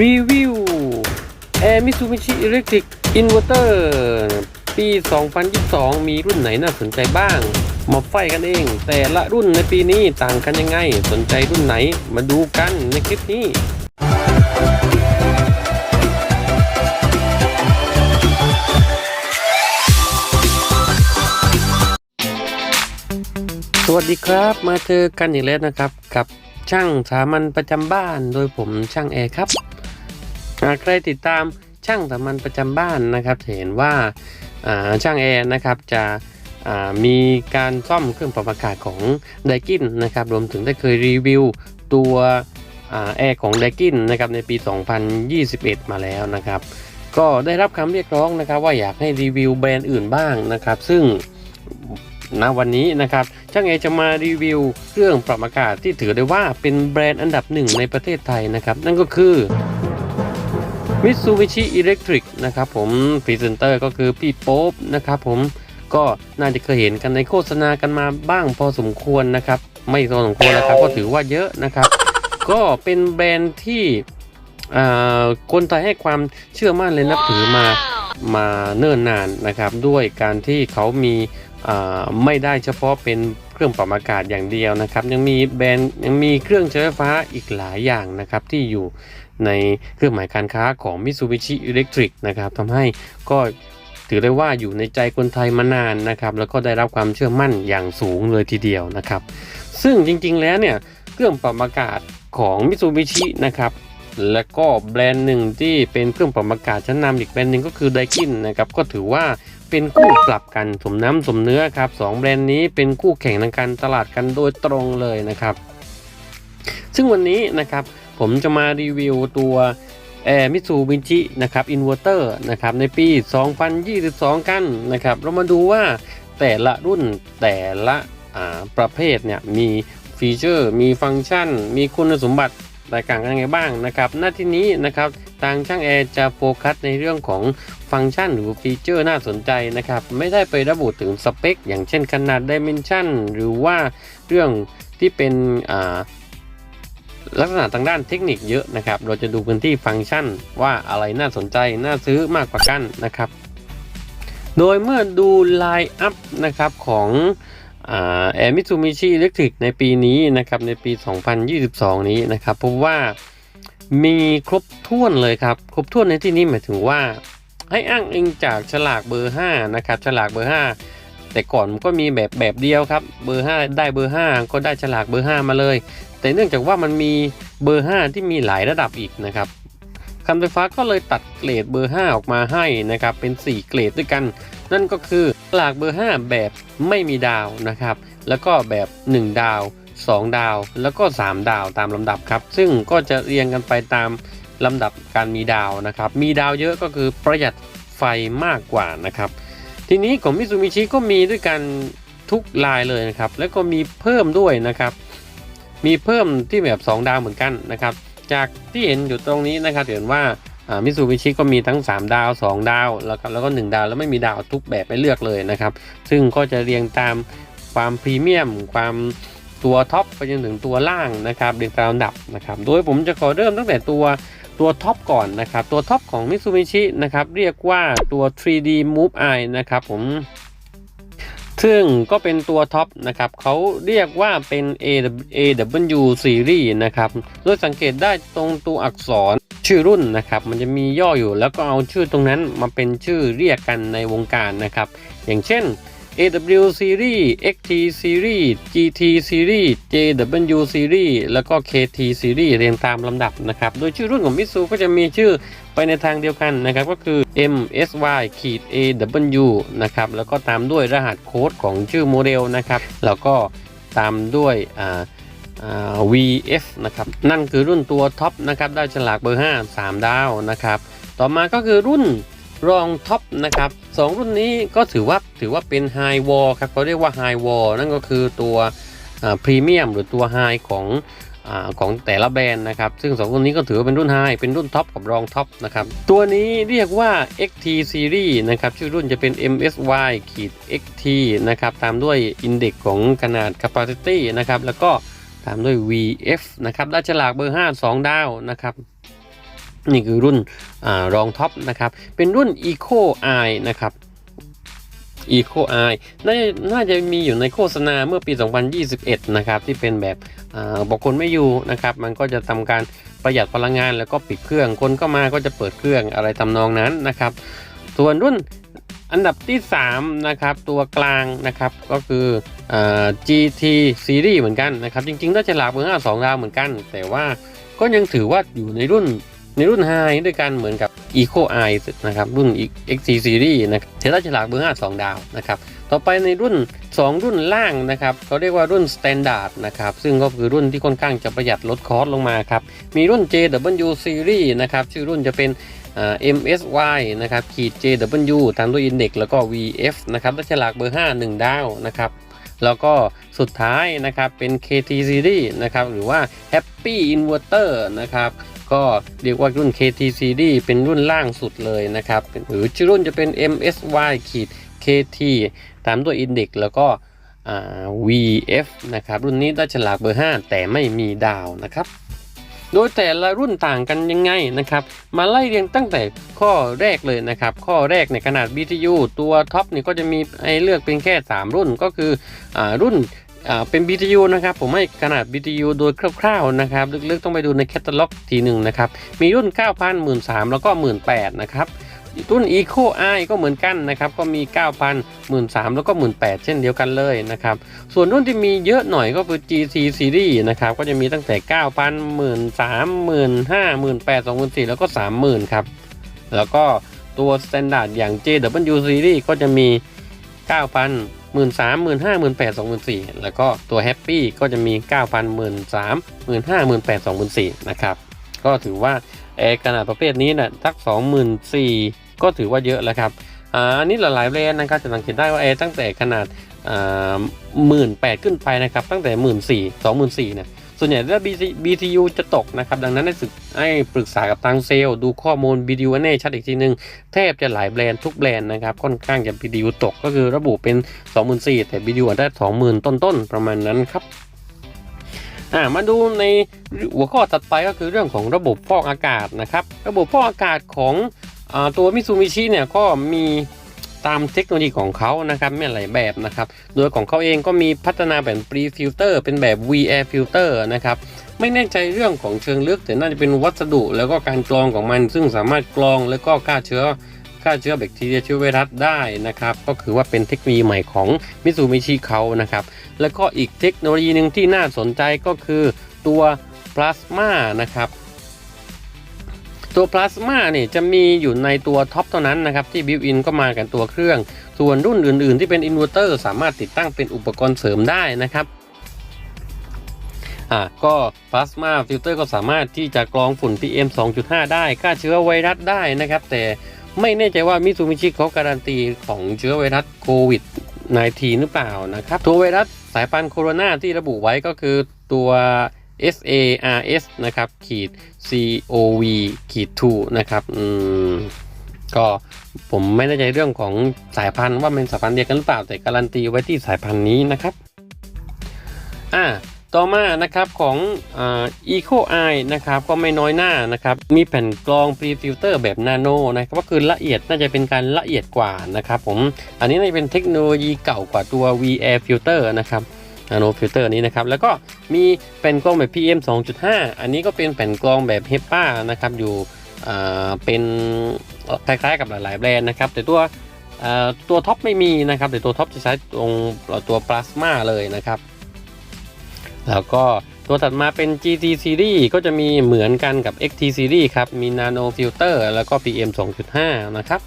รีวิว Air Mitsubishi Electric Inverter ปี 2022 มีรุ่นไหนน่าสนใจบ้าง มาไฟกันเอง แต่ละรุ่นในปีนี้ต่างกันยังไง สนใจรุ่นไหน มาดูกันในคลิปนี้สวัสดีครับมาเจอกันอีกแล้วนะครับ กับช่างสามัญประจำบ้านโดยผมช่างแอร์ครับ ใครติดตามช่างสามัญประจำบ้านนะครับจะเห็นว่าช่างแอร์นะครับจะมีการซ่อมเครื่องปรับอากาศของไดกินนะครับรวมถึงได้เคยรีวิวตัวแอร์ของไดกินนะครับในปี 2021 มาแล้วนะครับก็ได้รับคำเรียกร้องนะครับว่าอยากให้รีวิวแบรนด์อื่นบ้างนะครับซึ่งณวันนี้นะครับช่างเอจะมารีวิวเครื่องปรับอากาศที่ถือได้ว่าเป็นแบรนด์อันดับหนึ่งในประเทศไทยนะครับนั่นก็คือ Mitsubishi Electric นะครับผมพรีเซนเตอร์ก็คือพี่โป๊บนะครับผมก็น่าจะเคยเห็นกันในโฆษณากันมาบ้างพอสมควรนะครับ ไม่พอสมควรแล้วครับก็ถือว่าเยอะนะครับ ก็เป็นแบรนด์ที่อ่าคนไทยให้ความเชื่อมั่นเลยนับถือมามาเนิ่นนานนะครับ ด้วยการที่เขามีอ่าไม่ได้เฉพาะเป็นเครื่องปรับอากาศอย่างเดียวนะครับ ยังมีแบรนด์ยังมีเครื่องใช้ไฟฟ้าอีกหลายอย่างนะครับที่อยู่ ในเครื่องหมายการค้าของ Mitsubishi Electric นะครับทำให้ก็ถือได้ว่าอยู่ในใจคนไทยมานานนะครับ แล้วก็ได้รับความเชื่อมั่นอย่างสูงเลยทีเดียวนะครับ ซึ่งจริงๆแล้วเนี่ยเครื่องปรับอากาศของ Mitsubishi นะครับและก็แบรนด์หนึ่งที่เป็นเครื่องปรับอากาศชั้นนำอีกแบรนด์หนึ่งก็คือไดกินนะครับก็ถือว่าเป็นคู่ปรับกันสมน้ำสมเนื้อครับสองแบรนด์นี้เป็นคู่แข่งทางการตลาดกันโดยตรงเลยนะครับ ซึ่งวันนี้นะครับ ผมจะมารีวิวตัว Air Mitsubishi นะครับ Inverter นะครับในปี 2022 กันนะครับ เรามาดูว่าแต่ละรุ่นแต่ละประเภทเนี่ยมีฟีเจอร์ มีฟังก์ชัน มีคุณสมบัติแตกต่างกันยังไงบ้างนะครับหน้าที่นี้นะครับทางช่างแอร์จะโฟกัสในเรื่องของฟังก์ชันหรือฟีเจอร์น่าสนใจนะครับ ไม่ได้ไประบุถึงสเปค อย่างเช่นขนาดดิเมนชันหรือว่าเรื่องที่เป็นอ่า ลักษณะทางด้านเทคนิคเยอะนะครับ เราจะดูพื้นที่ฟังก์ชันว่าอะไรน่าสนใจ น่าซื้อมากกว่ากันนะครับ โดยเมื่อดูไลน์อัพนะครับของแอร์มิ t ซูมิชิเล็กทริกในปีนี้นะครับในปี 2022 นี้นะครับพบว่ามีครบถ้วนเลยครับ ครบถ้วนในที่นี้หมายถึงว่า ให้อ้างอิงจากฉลากเบอร์ 5 นะครับฉลากเบอร์ 5 แต่ก่อนมันก็มีแบบแบบเดียวครับเบอร์ 5 ได้เบอร์ 5 ก็ได้ฉลากเบอร์ 5 มาเลย แต่เนื่องจากว่ามันมีเบอร์ 5 ที่มีหลายระดับอีกนะครับการไฟฟ้าก็เลยตัดเกรดเบอร์ 5 ออกมาให้นะครับเป็น 4 เกรดด้วยกัน นั่นก็คือฉลากเบอร์ 5 แบบไม่มีดาวนะครับ แล้วก็แบบ 1 ดาว 2 ดาว แล้วก็ 3 ดาวตามลำดับครับ ซึ่งก็จะเรียงกันไปตามลำดับการมีดาวนะครับ มีดาวเยอะก็คือประหยัดไฟมากกว่านะครับ ทีนี้ของมิซูมิชิก็มีด้วยกันทุกลายเลยนะครับ แล้วก็มีเพิ่มด้วยนะครับ มีเพิ่มที่แบบ 2 ดาวเหมือนกันนะครับ จากที่เห็นอยู่ตรงนี้นะครับเห็นว่ามิ t ซูบิชิก็มีทั้ง 3 ดาว 2 ดาวแล้วก็แล้วก็ 1 ดาวแล้วไม่มีดาวทุกแบบให้เลือกเลยนะครับ ซึ่งก็จะเรียงตามความพรีเมียม ความตัวท็อปไปจนถึงตัวล่างนะครับเรียงตามลำดับนะครับ โดยผมจะขอเริ่มตั้งแต่ตัวตัวท็อปก่อนนะครับ ตัวท็อปของ Mitsubishi นะครับเรียกว่าตัว 3D Move Eye นะครับผม ซึ่งก็เป็นตัวท็อปนะครับเขาเรียกว่าเป็น AW Series นะครับโดยสังเกตได้ตรงตัวอักษรชื่อรุ่นนะครับ มันจะมีย่ออยู่แล้วก็เอาชื่อตรงนั้นมาเป็นชื่อเรียกกันในวงการนะครับ อย่างเช่น AW Series XT Series GT Series JW Series แล้วก็ KT Series เรียงตามลำดับนะครับ โดยชื่อรุ่นของมิ t ซูก็จะมีชื่อไปในทางเดียวกันนะครับ ก็คือ MSY ขีด AW นะครับ แล้วก็ตามด้วยรหัสโค้ดของชื่อโมเดลนะครับ แล้วก็ตามด้วยอ่า VF นะครับ นั่นคือรุ่นตัวท็อปนะครับ ได้ฉลากเบอร์ 5 3 ดาวนะครับ ต่อมาก็คือรุ่น รองท็อปนะครับสองรุ่นนี้ก็ถือว่าถือว่าเป็นไฮวอลครับเขาเรียกว่าไฮวอลนั่นก็คือตัวพรีเมียมหรือตัวไฮของอของแต่ละแบรนด์นะครับ ซึ่งสองรุ่นนี้ก็ถือว่าเป็นรุ่นไฮเป็นรุ่นท็อปกับรองท็อปนะครับ ตัวนี้เรียกว่า XT Series นะครับ ชื่อรุ่นจะเป็น MSY ขีด XT นะครับ ตามด้วย Index ของขนาด Capacity นะครับ แล้วก็ตามด้วย VF นะครับด้ฉลากเบอร์ 5 2 ดาวนะครับ นี่คือรุ่นอรองท็อปนะครับ เป็นรุ่น Eco Eye นะครับ Eco Eye น่าจะน่าจะมีอยู่ในโฆษณาเมื่อปี 2021 นะครับ ที่เป็นแบบบอกคนไม่อยู่นะครับ มันก็จะทำการประหยัดพลังงานแล้วก็ปิดเครื่อง คนก็มาก็จะเปิดเครื่องอะไรทำนองนั้นนะครับ ส่วนรุ่นอันดับที่ 3 นะครับ ตัวกลางนะครับก็คืออ GT Series เหมือนกันนะครับ จริงๆ น่าจะหลากเบอร์5 2ดาวเหมือนกัน แต่ว่าก็ยังถือว่าอยู่ในรุ่น ในรุ่น High ด้วยกันเหมือนกับ Eco Eye นะครับรุ่น XT Series นะครับเทราฉลากเบอร์5 2 ดาวนะครับต่อไปในรุ่น 2 รุ่นล่างนะครับเขาเรียกว่ารุ่น Standard นะครับซึ่งก็คือรุ่นที่ค่อนข้างจะประหยัดลดคอสลงมาครับมีรุ่น JW Series นะครับชื่อรุ่นจะเป็น MSY นะครับขีด JW ตามด้วย Index แล้วก็ VF นะครับได้ฉลากเบอร์ 5 1 ดาวนะครับแล้วก็สุดท้ายนะครับเป็น KT Series นะครับหรือว่า Happy Inverter นะครับ ก็เรียกว่ารุ่น KT Series เป็นรุ่นล่างสุดเลยนะครับ หรือชื่อรุ่นจะเป็น MSY ขีด KT ตามด้วย Index แล้วก็ VF นะครับ รุ่นนี้ได้ฉลากเบอร์ 5 แต่ไม่มีดาวนะครับ โดยแต่ละรุ่นต่างกันยังไงนะครับ มาไล่เรียงตั้งแต่ข้อแรกเลยนะครับ ข้อแรกในขนาด BTU ตัวท็อปนี่ก็จะมีให้เลือกเป็นแค่ 3 รุ่นก็คืออรุ่น เป็น BTU นะครับ ผมให้ขนาด BTU โดยคร่าวๆนะครับ ลึกๆต้องไปดูในแคตตาล็อกทีหนึ่งนะครับ มีรุ่น 9,000 13,000 แล้วก็ 18,000 นะครับรุ่น Eco Eye ก็เหมือนกันนะครับ ก็มี 9,000 13,000 แล้วก็ 18,000 เช่นเดียวกันเลยนะครับ ส่วนรุ่นที่มีเยอะหน่อยก็คือ GC Series นะครับ ก็จะมีตั้งแต่ 9,000 13,000 15,000 18,000 24,000 แล้วก็ 30,000 ครับ แล้วก็ตัว Standard อย่าง JW Series ก็จะมี 9,000 13,000 15,000 18,000 24,000แล้วก็ตัว Happy ก็จะมี9,000 13,000 15,000 18,000 24,000นะครับ ก็ถือว่าแอร์ขนาดประเภทนี้นะทัก24,000ก็ถือว่าเยอะแล้วครับอันนี้หลายๆแบรนด์นะครับจะสังเกตได้ว่าแอร์ตั้งแต่ขนาดหมื่นแปดขึ้นไปนะครับ ตั้งแต่หมื่นสี่สองหมื่นสี่นะ ส่วนใหญ่ถ้า BTU จะตกนะครับ ดังนั้นให้ศึกให้ปรึกษากับทางเซลล์ดูข้อมูล BTU แน่ชัดอีกทีนึง แทบจะหลายแบรนด์ทุกแบรนด์นะครับ ค่อนข้างจะ BTU ตกก็คือระบุเป็น 24,000แต่ BTU อาจได้ 20,000 ต้นๆ ประมาณนั้นครับอ่ามาดูในหัวข้อถัดไปก็คือเรื่องของระบบฟอกอากาศนะครับ ระบบฟอกอากาศของอตัวมิซูมิชิเนี่ยก็มี ตามเทคโนโลยีของเขานะครับมีหลายแบบนะครับ โดยของเขาเองก็มีพัฒนาแบบ pre filter เป็นแบบ V air filter นะครับ ไม่แน่ใจเรื่องของเชิงลึกแต่น่าจะเป็นวัสดุแล้วก็การกรองของมัน ซึ่งสามารถกรองแล้วก็ฆ่าเชื้อฆ่าเชื้อแบคทีเรียเชื้อไวรัสได้นะครับ ก็คือว่าเป็นเทคโนโลยีใหม่ของมิซูมิชิเขานะครับ แล้วก็อีกเทคโนโลยีหนึ่งที่น่าสนใจก็คือตัวพลาสมานะครับ ตัวพลาสมาเนี่ยจะมีอยู่ในตัวท็อปเท่านั้นนะครับที่บิวอินก็มากันตัวเครื่อง ส่วนรุ่นอื่น ๆ ที่เป็นอินเวอร์เตอร์สามารถติดตั้งเป็นอุปกรณ์เสริมได้นะครับอ่าก็พลาสมาฟิลเตอร์ก็สามารถที่จะกรองฝุ่น PM 2.5 ได้ฆ่าเชื้อไวรัสได้นะครับ แต่ไม่แน่ใจว่ามิซูมิชิเขาการันตีของเชื้อไวรัสโควิด 19 หรือเปล่านะครับ ตัวไวรัสสายพันธุ์โคโรนาที่ระบุไว้ก็คือตัว SARS นะครับขีด COV ขีด2นะครับอืมก็ผมไม่แน่ใจเรื่องของสายพันธุ์ว่าเป็นสายพันธุ์เดียวกันหรือเปล่าแต่การันตีไว้ที่สายพันธุ์นี้นะครับอ่าต่อมานะครับของอ่า Eco Eye นะครับก็ไม่น้อยหน้านะครับมีแผ่นกรอง pre filter แบบนาโนนะครับก็คือละเอียดน่าจะเป็นการละเอียดกว่านะครับผมอันนี้น่าจะเป็นเทคโนโลยีเก่ากว่าตัว V Air filter นะครับ นาโนฟิลเตอร์นี้นะครับ แล้วก็มีแผ่นกรองแบบ PM 2.5 อันนี้ก็เป็นแผ่นกรองแบบ HEPA นะครับ อยู่เป็นคล้ายๆกับหลายๆแบรนด์นะครับ แต่ตัวตัวท็อปไม่มีนะครับ แต่ตัวท็อปจะใช้ตรงตัวพลาสมาเลยนะครับ แล้วก็ตัวถัดมาเป็น GT Series ก็จะมีเหมือนกันกับ XT Series ครับ มี Nano Filter แล้วก็ PM 2.5 นะครับ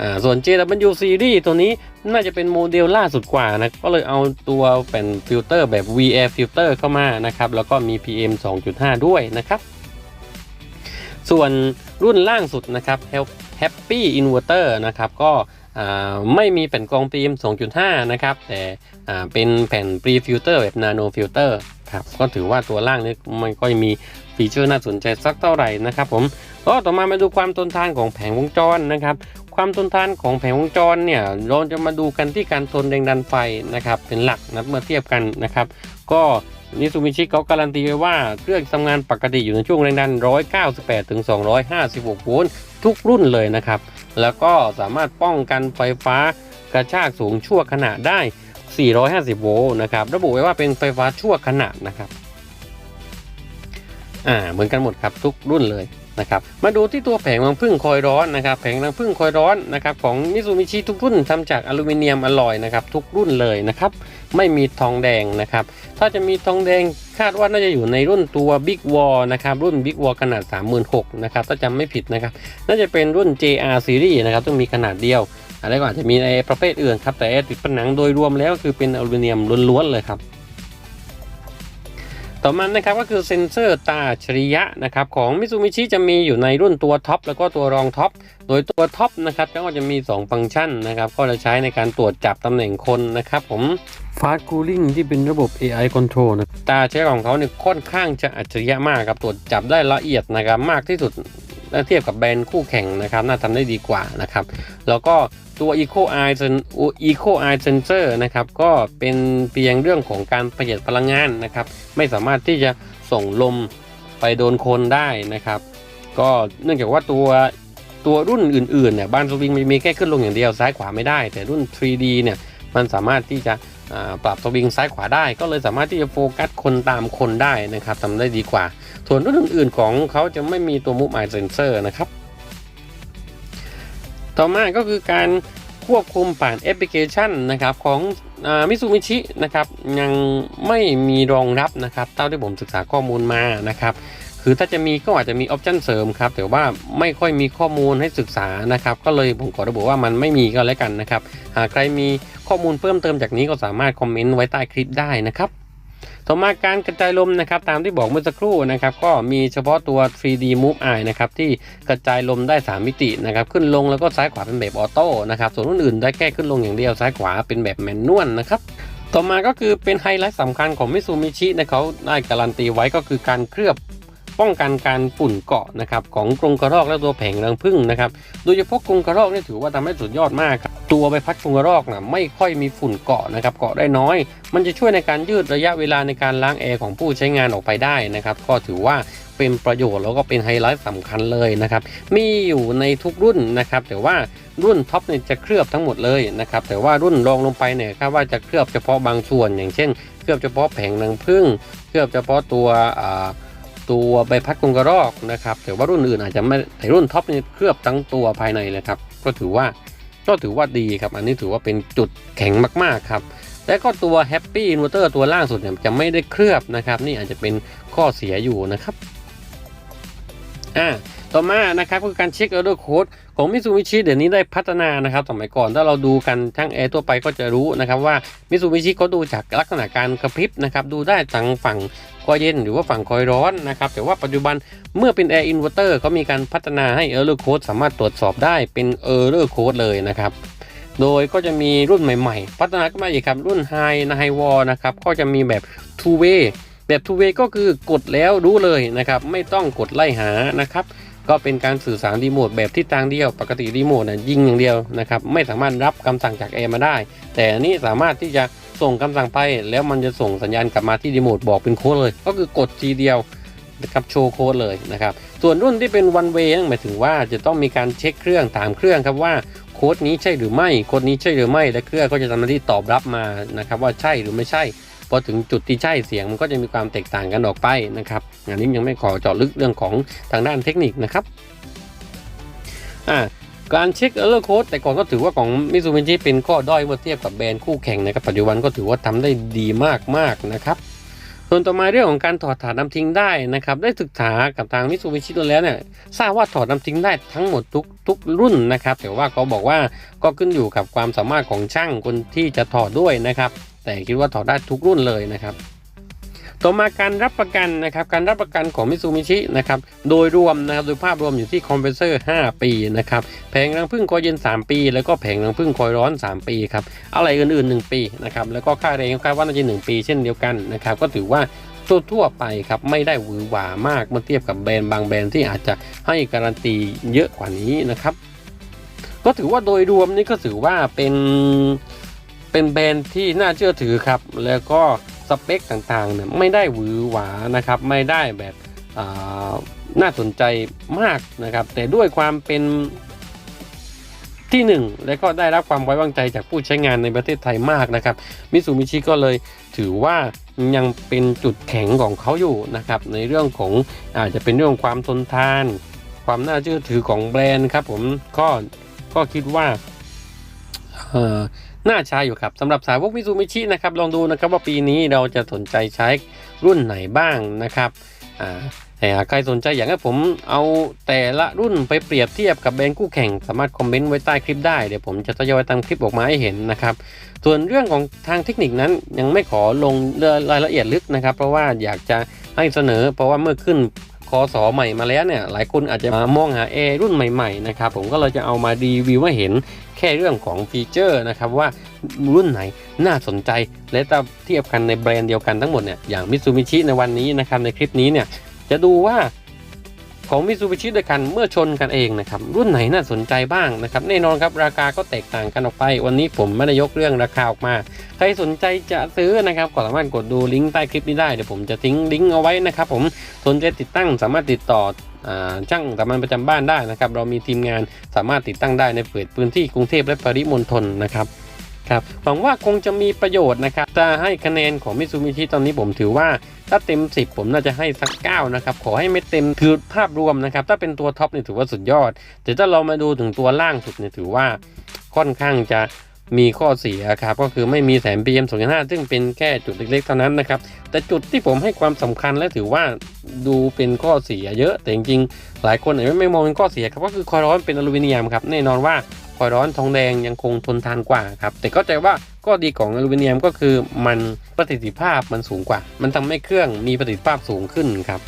อ่าส่วน JW Series ตัวนี้น่าจะเป็นโมเดลล่าสุดกว่านะก็เลยเอาตัวเป็นฟิลเตอร์แบบ V Air Filter เข้ามานะครับแล้วก็มี PM 2.5 ด้วยนะครับส่วนรุ่นล่างสุดนะครับ Happy Inverter นะครับก็อ่าไม่มีแผ่นกรอง PM 2.5 นะครับ แต่อ่าเป็นแผ่น Pre Filter แบบ Nano Filter ครับก็ถือว่าตัวล่างนี้มันก็มีฟีเจอร์น่าสนใจสักเท่าไหร่นะครับผมก็ต่อมามาดูความทนทานของแผงวงจรนะครับ ความทนทานของแผงวงจรเนี่ยเราจะมาดูกันที่การทนแรงดันไฟนะครับเป็นหลักนะเมื่อเทียบกันนะครับ ก็นิซูมิชิเขาการันตีไว้ว่าเครื่องทำงานปกติอยู่ในช่วงแรงดัน 198ถึง256 โวลต์ทุกรุ่นเลยนะครับ แล้วก็สามารถป้องกันไฟฟ้ากระชากสูงชั่วขณะได้ 450 โวลต์นะครับ ระบุไว้ว่าเป็นไฟฟ้าชั่วขณะนะครับ อ่าเหมือนกันหมดครับทุกรุ่นเลย นะครับมาดูที่ตัวแผงรังผึ้งคอยร้อนนะครับแผงรังผึ้งคอยร้อนนะครับของมิซูมิชิทุกรุ่นทำจากอลูมิเนียมอลลอยนะครับทุกรุ่นเลยนะครับไม่มีทองแดงนะครับถ้าจะมีทองแดงคาดว่าน่าจะอยู่ในรุ่นตัว Big Wall นะครับรุ่น Big Wall ขนาด 36,000นะครับถ้าจำไม่ผิดนะครับน่าจะเป็นรุ่น JR Series นะครับต้องมีขนาดเดียวอะไรก็อาจจะมีในประเภทอื่นครับแต่ติดผนังโดยรวมแล้วคือเป็นอลูมิเนียมล้วนๆเลยครับ ต่อมานะครับก็คือเซ็นเซอร์ตาอัจฉริยะนะครับของมิ t ูมิชิจะมีอยู่ในรุ่นตัวท็อปแล้วก็ตัวรองท็อปโดยตัวท็อปนะครับก็จะมี 2 ฟังก์ชันนะครับก็จะใช้ในการตรวจจับตำแหน่งคนนะครับผม Fast Cooling ที่เป็นระบบ AI Control นะตาใช้ของเขาเนี่ยค่อนข้างจะอัจฉริยะมากครับตรวจจับได้ละเอียดนะครับมากที่สุด ถ้าเทียบกับแบรนด์คู่แข่งนะครับน่าทำได้ดีกว่านะครับ แล้วก็ตัว Eco Eye Sen- Eco Eye Sensor นะครับก็เป็นเพียงเรื่องของการประหยัดพลังงานนะครับ ไม่สามารถที่จะส่งลมไปโดนคนได้นะครับ ก็เนื่องจากว่าตัวตัวรุ่นอื่นๆเนี่ยบ้านสวิงมันมีแค่ขึ้นลงอย่างเดียวซ้ายขวาไม่ได้ แต่รุ่น 3D เนี่ยมันสามารถที่จะ ปรับสวิงซ้ายขวาได้ ก็เลยสามารถที่จะโฟกัสคนตามคนได้นะครับทำได้ดีกว่า ส่วนรุ่นอื่นๆของเขาจะไม่มีตัว Move Eye Sensor นะครับ ต่อมาก็คือการควบคุมผ่านแอปพลิเคชันนะครับของมิซูมิชินะครับยังไม่มีรองรับนะครับเท่าที่ผมศึกษาข้อมูลมานะครับ คือถ้าจะมีก็อาจจะมีออปชันเสริมครับแต่ว่าไม่ค่อยมีข้อมูลให้ศึกษานะครับก็เลยผมขอระบุว่ามันไม่มีก็แล้วกันนะครับหากใครมีข้อมูลเพิ่มเติมจากนี้ก็สามารถคอมเมนต์ไว้ใต้คลิปได้นะครับต่อมาการกระจายลมนะครับตามที่บอกเมื่อสักครู่นะครับก็มีเฉพาะตัว 3D Move Eye นะครับที่กระจายลมได้ 3 มิตินะครับขึ้นลงแล้วก็ซ้ายขวาเป็นแบบออโต้นะครับส่วนรุ่นอื่นได้แค่ขึ้นลงอย่างเดียวซ้ายขวาเป็นแบบแมนนวลนะครับต่อมาก็คือเป็นไฮไลท์สำคัญของมิซูมิชินะเขาได้การันตีไว้ก็คือการเคลือบ ป้องกันการฝุ่นเกาะนะครับของกรงกระรอกและตัวแผงรังผึ้งนะครับโดยเฉพาะกรงกระรอกนี่ถือว่าทำให้สุดยอดมากครับตัวใบพัดกรงกระรอกนะไม่ค่อยมีฝุ่นเกาะนะครับเกาะได้น้อย มันจะช่วยในการยืดระยะเวลาในการล้างแอร์ของผู้ใช้งานออกไปได้นะครับก็ถือว่าเป็นประโยชน์แล้วก็เป็นไฮไลท์สำคัญเลยนะครับมีอยู่ในทุกรุ่นนะครับแต่ว่ารุ่นท็อปเนี่ยจะเคลือบทั้งหมดเลยนะครับแต่ว่ารุ่นรองลงไปเนี่ยคาดว่าจะเคลือบเฉพาะบางส่วน อย่างเช่น เคลือบเฉพาะแผงรังผึ้งเคลือบเฉพาะตัวอ่า ตัวใบพัดกรงกระรอกนะครับแต่ว่ารุ่นอื่นอาจจะไม่แต่รุ่นท็อปนี่เคลือบทั้งตัวภายในเลยครับก็ถือว่าก็ถือว่าดีครับ อันนี้ถือว่าเป็นจุดแข็งมากๆครับและก็ตัวแฮปปี้อินเวอร์เตอร์ตัวล่างสุดเนี่ยจะไม่ได้เคลือบนะครับ นี่อาจจะเป็นข้อเสียอยู่นะครับ อ่าต่อมานะครับก็คือการเช็ค error code ของ Mitsubishi เดี๋ยวนี้ได้พัฒนานะครับสมัยก่อนถ้าเราดูกันทั้งแอร์ทั่วไปก็จะรู้นะครับว่า Mitsubishi เขาดูจากลักษณะการกระพริบนะครับดูได้ทั้งฝั่งคอยเย็นหรือว่าฝั่งคอยร้อนนะครับแต่ว่าปัจจุบันเมื่อเป็น Air Inverter เขามีการพัฒนาให้ error code สามารถตรวจสอบได้เป็น error code เลยนะครับโดยก็จะมีรุ่นใหม่ ๆ พัฒนาขึ้นมาอีกครับรุ่น High นะ High Wall นะครับก็จะมีแบบ two way แบบ two way ก็คือกดแล้วรู้เลยนะครับไม่ต้องกดไล่หานะครับก็เป็นการสื่อสารรีโมทแบบที่ทางเดียว ปกติรีโมทนะยิงอย่างเดียวนะครับไม่สามารถรับคำสั่งจากแอร์มาได้ แต่อันนี้สามารถที่จะส่งคำสั่งไปแล้วมันจะส่งสัญญาณกลับมาที่รีโมทบอกเป็นโค้ดเลย ก็คือกดทีเดียวนะครับโชว์โค้ดเลยนะครับส่วนรุ่นที่เป็น one way นั่นหมายถึงว่าจะต้องมีการเช็คเครื่องถามเครื่องครับว่าโค้ดนี้ใช่หรือไม่โค้ดนี้ใช่หรือไม่และเครื่องก็จะทำหน้าที่ตอบรับมานะครับว่าใช่หรือไม่ใช่ พอถึงจุดที่ใช่เสียงมันก็จะมีความแตกต่างกันออกไปนะครับอันนี้ยังไม่ขอเจาะลึกเรื่องของทางด้านเทคนิคนะครับอ่าการเช็ค error code แต่ก่อนก็ถือว่าของมิ t ู b ิชิเป็นข้อด้อยเมื่อเทียบกับแบรนด์คู่แข่งนะครับปัจจุบันก็ถือว่าทำได้ดีมากๆนะครับส่วนต่อมาเรื่องของการถอดถาดน้ำทิ้งได้นะครับ ได้ศึกษากับทางมิ t ู b ิชิแล้วเนี่ยทราบว่าถอดน้ำทิ้งได้ทั้งหมดทุกทุกรุ่นนะครับ แต่ว่าเขาบอกว่าก็ขึ้นอยู่กับความสามารถของช่างคนที่จะถอดด้วยนะครับ แต่คิดว่าถอดได้ทุกรุ่นเลยนะครับ ต่อมาการรับประกันนะครับ การรับประกันของมิ t ู b ิชินะครับ โดยรวมนะครับ โดยภาพรวมอยู่ที่คอมเพรสเซอร์ 5 ปีนะครับ แผงรังพึ่งคอยเย็น 3 ปี แล้วก็แผงรังพึ่งคอยร้อน 3 ปีครับ อะไรอื่นๆ 1 ปีนะครับ แล้วก็ค่าแรงคาดว่าน่าจะ1ปีเช่นเดียวกันนะครับ ก็ถือว่าทั่วไปครับไม่ได้หวือหวามากเมื่อเทียบกับแบรนด์บางแบรนด์ที่อาจจะให้การันตีเยอะกว่านี้นะครับ ก็ถือว่าโดยรวมนี่ก็ถือว่าเป็น เป็นแบรนด์ที่น่าเชื่อถือครับ แล้วก็สเปคต่างๆเนี่ยไม่ได้หวือหวานะครับ ไม่ได้แบบอ่าน่าสนใจมากนะครับ แต่ด้วยความเป็นที่หนึ่งและก็ได้รับความไว้วางใจจากผู้ใช้งานในประเทศไทยมากนะครับมิสูมิชิก็เลยถือว่ายังเป็นจุดแข็งของเขาอยู่นะครับในเรื่องของอาจจะเป็นเรื่องความทนทาน ความน่าเชื่อถือของแบรนด์ครับผมก็ก็คิดว่าเอ่อ น่าใช้อยู่ครับสำหรับสาวกมิซูมิชินะครับลองดูนะครับว่าปีนี้เราจะสนใจใช้รุ่นไหนบ้างนะครับแต่ใครสนใจอยากให้ผมเอาแต่ละรุ่นไปเปรียบเทียบกับแบรนด์คู่แข่ง สามารถคอมเมนต์ไว้ใต้คลิปได้เดี๋ยวผมจะทยอยทำคลิปออกมาให้เห็นนะครับ ส่วนเรื่องของทางเทคนิคนั้นยังไม่ขอลงรายละเอียดลึกนะครับ เพราะว่าอยากจะให้เสนอ เพราะว่าเมื่อขึ้นคอสอใหม่มาแล้วเนี่ยหลายคนอาจจะมามองหา A รุ่นใหม่ๆนะครับผมก็เลยจะเอามารีวิวให้เห็น แค่เรื่องของฟีเจอร์นะครับว่ารุ่นไหนน่าสนใจ และถ้าเทียบกันในแบรนด์เดียวกันทั้งหมดเนี่ยอย่างมิตซูบิชิในวันนี้นะครับในคลิปนี้เนี่ยจะดูว่าของมิตซูบิชิด้วยกันเมื่อชนกันเองนะครับรุ่นไหนน่าสนใจบ้างนะครับแน่นอนครับราคาก็แตกต่างกันออกไป วันนี้ผมไม่ได้ยกเรื่องราคาออกมา ใครสนใจจะซื้อนะครับก็สามารถกดดูลิงก์ใต้คลิปนี้ได้เดี๋ยวผมจะทิ้งลิงก์เอาไว้นะครับผมสนใจติดตั้งสามารถติดต่อ ช่างสามัญประจำบ้านได้นะครับ เรามีทีมงานสามารถติดตั้งได้ในเปิดพื้นที่กรุงเทพและปริมณฑลนะครับครับหวังว่าคงจะมีประโยชน์นะครับจะให้คะแนนของมิซูมิชิตอนนี้ผมถือว่า ถ้าเต็ม 10 ผมน่าจะให้สัก9นะครับ ขอให้ไม่เต็มคือภาพรวมนะครับ ถ้าเป็นตัวท็อปนี่ถือว่าสุดยอด แต่ถ้าเรามาดูถึงตัวล่างสุดนี่ถือว่าค่อนข้างจะ มีข้อเสียครับก็คือไม่มีแสง PM 2.5 ซึ่งเป็นแค่จุดเล็กๆเท่านั้นนะครับแต่จุดที่ผมให้ความสำคัญและถือว่าดูเป็นข้อเสียเยอะ แต่จริงๆ หลายคนอาจจะไม่มองเป็นข้อเสียครับก็คือคอยร้อนเป็นอลูมิเนียมครับแน่นอนว่าคอยร้อนทองแดงยังคงทนทานกว่าครับแต่เข้าใจว่าข้อดีของอลูมิเนียมก็คือมันประสิทธิภาพมันสูงกว่า มันทำให้เครื่องมีประสิทธิภาพสูงขึ้นครับ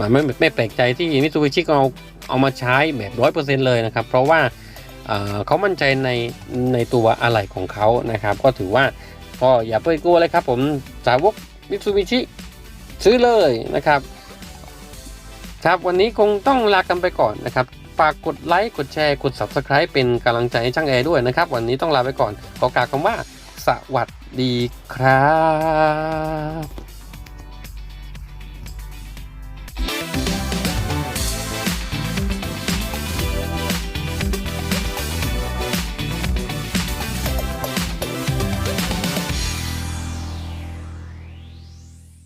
มันไม่ไม่แปลกใจที่มิตซูบิชิเอาเอามาใช้แบบร้อยเปอร์เซ็นต์เลยนะครับเพราะว่า เขามั่นใจในในตัวอะไหล่ของเขานะครับ ก็ถือว่าก็อย่าเพิ่งกลัวเลยครับผมสาวกมิตซูบิชิซื้อเลยนะครับครับวันนี้คงต้องลากันไปก่อนนะครับฝากกดไลค์กดแชร์กด Subscribe เป็นกำลังใจให้ช่างแอร์ด้วยนะครับ วันนี้ต้องลาไปก่อนขอกล่าวคำว่า สวัสดีครับ